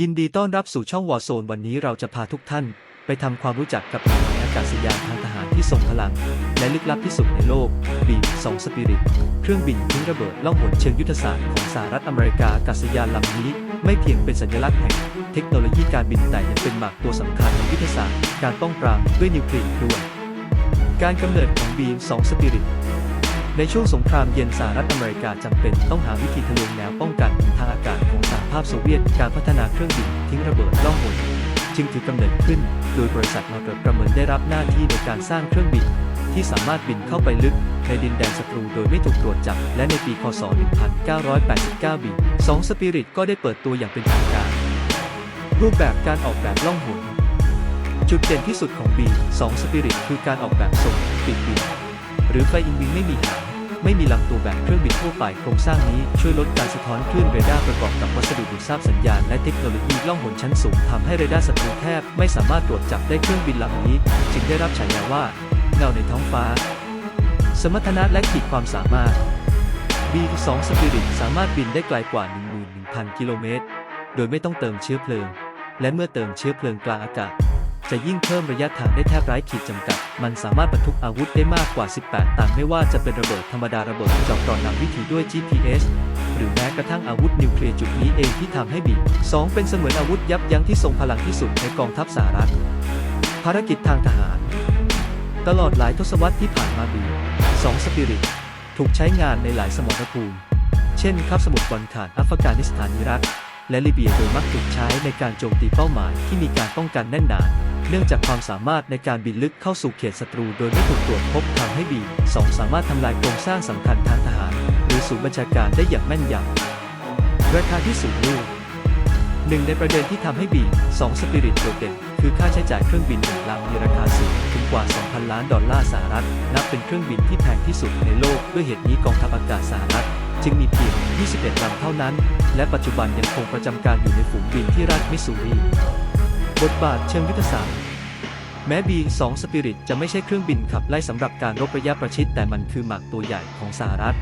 ยินดีต้อนรับสู่ช่องวอ r z โซนวันนี้เราจะพาทุกท่าน ไปทำความรู้จักกับหน่วยอากาศยานทางทหารที่ทรงพลัง และลึกลับที่สุดในโลกบี2สปิริตเครื่องบินทิ้งระเบิดล่องหนเชิงยุทธศาสตร์ของสหรัฐอเมริกาอากาศยานลำนี้ ไม่เพียงเป็นสัญลักษณ์แห่ง เทคโนโลยีการบินแต่ยังเป็นหมากตัวสำคัญในยุทธศาสตร์การป้องปรามด้วยนิวเคลียร์ด้วย การกำเนิดของบี2สปิริตในช่วงสงครามเย็นสหรัฐอเมริกาจำเป็นต้องหาวิธีทะลวงแนวป้องกันาพโซเวียตการพัฒนาเครื่องบินทิ้งระเบิดล่องหนจึงถือกำเนิดขึ้น โดยบริษัทนอร์เทรประเมินได้รับหน้าที่ในการสร้างเครื่องบิน ที่สามารถบินเข้าไปลึกในดินแดนศัตรูโดยไม่ถูกตรวจจับ และในปี คศ 1989บี2สปิริตก็ได้เปิดตัวอย่างเป็นทางการ รูปแบบการออกแบบล่องหนจุดเด่นที่สุดของ B2 Spirit คือการออกแบบทรงปีกบิน หรือไฟอินวิงไม่มีหาง ไม่มีลำตัวแบบเครื่องบินทั่วไปโครงสร้างนี้ช่วยลดการสะท้อนคลื่นเรดาร์ประกอบกับวัสดุดูดทราบสัญญาณและเทคโนโลยีล่องหนชั้นสูงทำให้เรดาร์ศัตรูแทบไม่สามารถตรวจจับได้เครื่องบินลำนี้ จึงได้รับฉายาว่าเงาในท้องฟ้า สมรรถนะและขีดความสามารถ B2 Spirit สามารถบินได้ไกลกว่า 11,000 กิโลเมตร โดยไม่ต้องเติมเชื้อเพลิง และเมื่อเติมเชื้อเพลิงกลางอากาศ จะยิ่งเพิ่มระยะทางได้แทบไร้ขีดจำกัด มันสามารถบรรทุกอาวุธได้มากกว่า 18 ตันไม่ว่าจะเป็นระเบิดธรรมดาระเบิดเจาะกรอนนำวิธีด้วย GPS หรือแม้กระทั่งอาวุธนิวเคลียร์จุดนี้เองที่ทำให้บี2เป็นเสมือนอาวุธยับยั้งที่ทรงพลังที่สุดในกองทัพสหรัฐ ภารกิจทางทหาร ตลอดหลายทศวรรษที่ผ่านมาบี2สปิริตถูกใช้งานในหลายสมรภูมิ เช่นคาบสมุทรบอลข่านอัฟกานิสถานอิรักและลิเบียโดยมักถูกใช้ในการโจมตีเป้าหมายที่มีการป้องกันแน่นหนา เนื่องจากความสามารถในการบินลึกเข้าสู่เขตศัตรูโดยไม่ถูกตรวจพบทำให้บี2สามารถทำลายโครงสร้างสำคัญทางทหาร หรือศูนย์บัญชาการได้อย่างแม่นยำราคาที่สูงลูกหนึ่งในประเด็นที่ทำให้บี2สปิริตโดดเด่น คือค่าใช้จ่ายเครื่องบินหนึ่งลำมีราคาสูงถึงกว่า 2,000 ล้านดอลลาร์สหรัฐ นับเป็นเครื่องบินที่แพงที่สุดในโลกด้วยเหตุนี้กองทัพอากาศสหรัฐจึงมีเพียง 21 ลำเท่านั้น และปัจจุบันยังคงประจำการอยู่ในฝูงบินที่รัฐมิสซูรี บทบาทเชิงยุทธศาสตร์ แม้ B2 Spirit จะไม่ใช่เครื่องบินขับไล่สำหรับการรบระยะประชิดแต่มันคือหมากตัวใหญ่ของสหรัฐ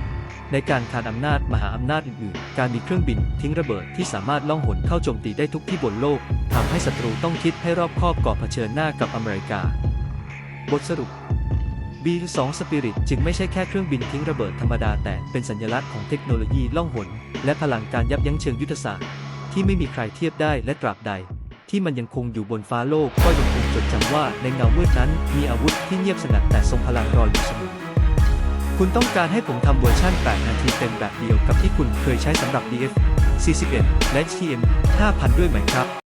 ในการคานอำนาจมหาอำนาจอื่นๆ การมีเครื่องบินทิ้งระเบิดที่สามารถล่องหนเข้าโจมตีได้ทุกที่บนโลกทำให้ศัตรูต้องคิดให้รอบคอบก่อเผชิญหน้ากับอเมริกา บทสรุป B2 Spirit จึงไม่ใช่แค่เครื่องบินทิ้งระเบิดธรรมดาแต่เป็นสัญลักษณ์ของเทคโนโลยีล่องหน และพลังการยับยั้งเชิงยุทธศาสตร์ ที่ไม่มีใครเทียบได้และตราบใด ที่มันยังคงอยู่บนฟ้าโลกก็ยังคงจดจำว่าในเงามืดนั้นมีอาวุธที่เงียบสงัดแต่ทรงพลังรออยู่เสมอคุณต้องการให้ผมทำเวอร์ชั่น 8 นาทีเต็มแบบเดียวกับที่คุณเคยใช้สำหรับ DF 41 และ TM 5000 ด้วยไหมครับ